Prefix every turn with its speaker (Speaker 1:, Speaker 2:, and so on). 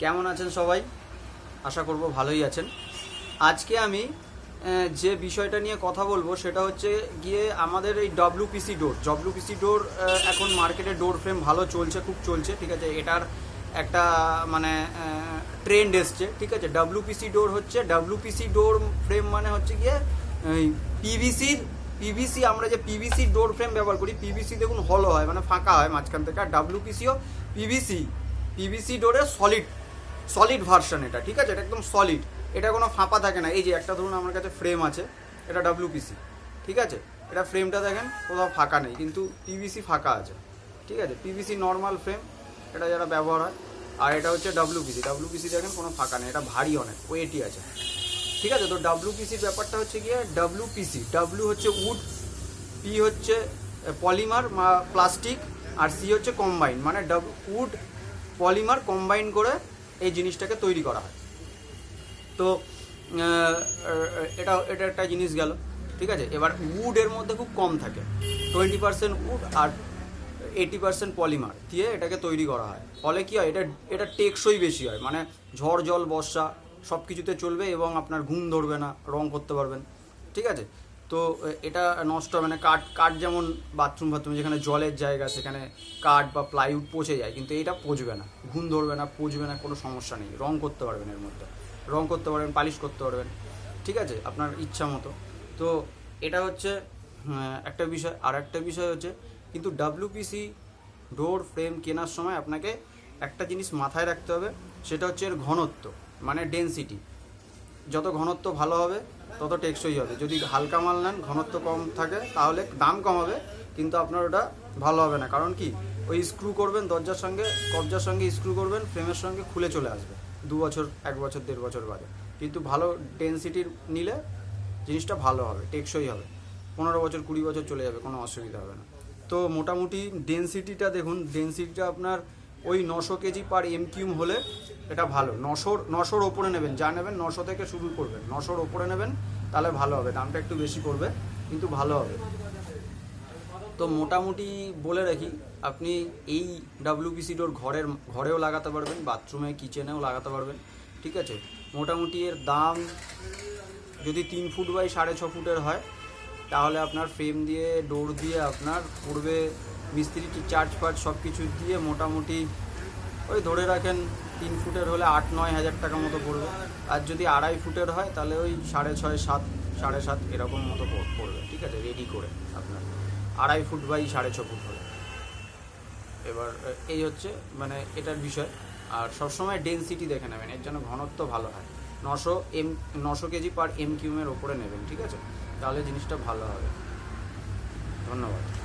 Speaker 1: কেমন আছেন সবাই? আশা করব ভালোই আছেন। আজকে আমি যে বিষয়টা নিয়ে কথা বলব সেটা হচ্ছে গিয়ে আমাদের এই ডব্লিউপিসি ডোর ডব্লিউপিসি ডোর এখন মার্কেটে ডোর ফ্রেম ভালো চলছে, খুব চলছে, ঠিক আছে? এটার একটা মানে ট্রেন্ড এসছে, ঠিক আছে? ডব্লিউপিসি ডোর হচ্ছে ডব্লিউপিসি ডোর ফ্রেম মানে হচ্ছে গিয়ে পিভিসির পিভিসি আমরা যে পিভিসি ডোর ফ্রেম ব্যবহার করি পিভিসি দেখুন হলো হয় মানে ফাঁকা হয় মাঝখান থেকে, আর ডাব্লিউপিসিও পিভিসি পিভিসি ডোরের সলিড সলিড ভার্সন এটা, ঠিক আছে? এটা একদম সলিড এটা কোনো ফাঁপা থাকে না। এই যে একটা ধরুন আমার কাছে ফ্রেম আছে, এটা ডাব্লিউপিসি ঠিক আছে? এটা ফ্রেমটা দেখেন, কোথাও ফাঁকা নেই, কিন্তু পিভিসি ফাঁকা আছে, ঠিক আছে? পিভিসি নর্মাল ফ্রেম এটা যারা ব্যবহার হয়, আর এটা হচ্ছে ডাব্লিউপিসি ডাব্লিউপিসি দেখেন, কোনো ফাঁকা নেই, এটা ভারী অনেক ওয়েটই আছে। ঠিক আছে? তো ডাব্লিউপিসির ব্যাপারটা হচ্ছে গিয়ে ডাব্লিউপিসি ডাব্লিউ হচ্ছে উড পি হচ্ছে পলিমার প্লাস্টিক আর সি হচ্ছে কম্বাইন মানে উড পলিমার কম্বাইন করে এই জিনিসটাকে তৈরি করা হয়। তো এটা এটা একটা জিনিস গেল, ঠিক আছে? এবার উডের মধ্যে খুব কম থাকে। টোয়েন্টি পার্সেন্ট উড আর এইটি পার্সেন্ট পলিমার দিয়ে এটাকে তৈরি করা হয়। ফলে কী হয়? এটা এটা টেকসই বেশি হয়। মানে ঝড়, জল, বর্ষা সব কিছুতে চলবে এবং আপনার ঘুম ধরবে না, রং করতে পারবেন, ঠিক আছে? তো এটা নষ্ট হবে না। কাঠ কাঠ যেমন বাথরুম বাথরুম যেখানে জলের জায়গা, সেখানে কাঠ বা প্লাইউড পচে যায়, কিন্তু এটা পচবে না। ঘুম ধরবে না, পচবে না, কোনো সমস্যা নেই। রং করতে পারবেন এর মধ্যে। রং করতে পারবেন, পালিশ করতে পারবেন। ঠিক আছে? আপনার ইচ্ছা মতো। তো, এটা হচ্ছে একটা বিষয়। আর একটা বিষয় হচ্ছে, কিন্তু ডাব্লিউপিসি ডোর ফ্রেম কেনার সময় আপনাকে একটা জিনিস মাথায় রাখতে হবে, সেটা হচ্ছে এর ঘনত্ব মানে ডেনসিটি যত ঘনত্ব ভালো হবে, তত টেকসই হবে। যদি হালকা মাল নেন, ঘনত্ব কম থাকে, তাহলে দাম কম হবে, কিন্তু আপনার ওটা ভালো হবে না। কারণ কি? ওই স্ক্রু করবেন দরজার সঙ্গে, কবজার সঙ্গে স্ক্রু করবেন ফ্রেমের সঙ্গে খুলে চলে আসবে, দু বছর, এক বছর, দেড় বছর বাদে। কিন্তু ভালো ডেনসিটির নিলে জিনিসটা ভালো হবে, টেকসই হবে। পনেরো বছর, কুড়ি বছর চলে যাবে, কোনো অসুবিধা হবে না। তো মোটামুটি ডেনসিটিটা দেখুন ডেনসিটিটা আপনার ওই নশো কেজি পার এম কিউম হলে এটা ভালো। নশোর নশোর ওপরে নেবেন, যা নেবেন নশো থেকে শুরু করবেন। নশোর ওপরে নেবেন, তাহলে ভালো হবে, দামটা একটু বেশি পড়বে, কিন্তু ভালো হবে। তো মোটামুটি বলে রাখি, আপনি এই ডাব্লিউপিসি ডোর ঘরের, ঘরেও লাগাতে পারবেন বাথরুমে কিচেনেও লাগাতে পারবেন, ঠিক আছে? মোটামুটি এর দাম যদি তিন ফুট বাই সাড়ে ছ ফুটের হয়, তাহলে আপনার ফ্রেম দিয়ে ডোর দিয়ে আপনার পড়বে মিস্ত্রি চার্জ ফার্জ সব কিছু দিয়ে মোটামুটি ওই ধরে রাখেন তিন ফুটের হলে আট, নয় হাজার টাকা মতো পড়বে। আর যদি আড়াই ফুটের হয়, তাহলে ওই সাড়ে ছয়, সাত, সাড়ে সাত এরকম মতো পড়- পড়বে। ঠিক আছে? রেডি করে আপনার। আড়াই ফুট বাই সাড়ে ছ ফুট হলে এবার এই হচ্ছে মানে এটার বিষয়। আর সবসময় ডেনসিটি দেখে নেবেন। এর জন্য ঘনত্ব ভালো হয়। নশো এম, নশো কেজি পার এম কিউমের ওপরে নেবেন। ঠিক আছে? তাহলে জিনিসটা ভালো হবে। ধন্যবাদ।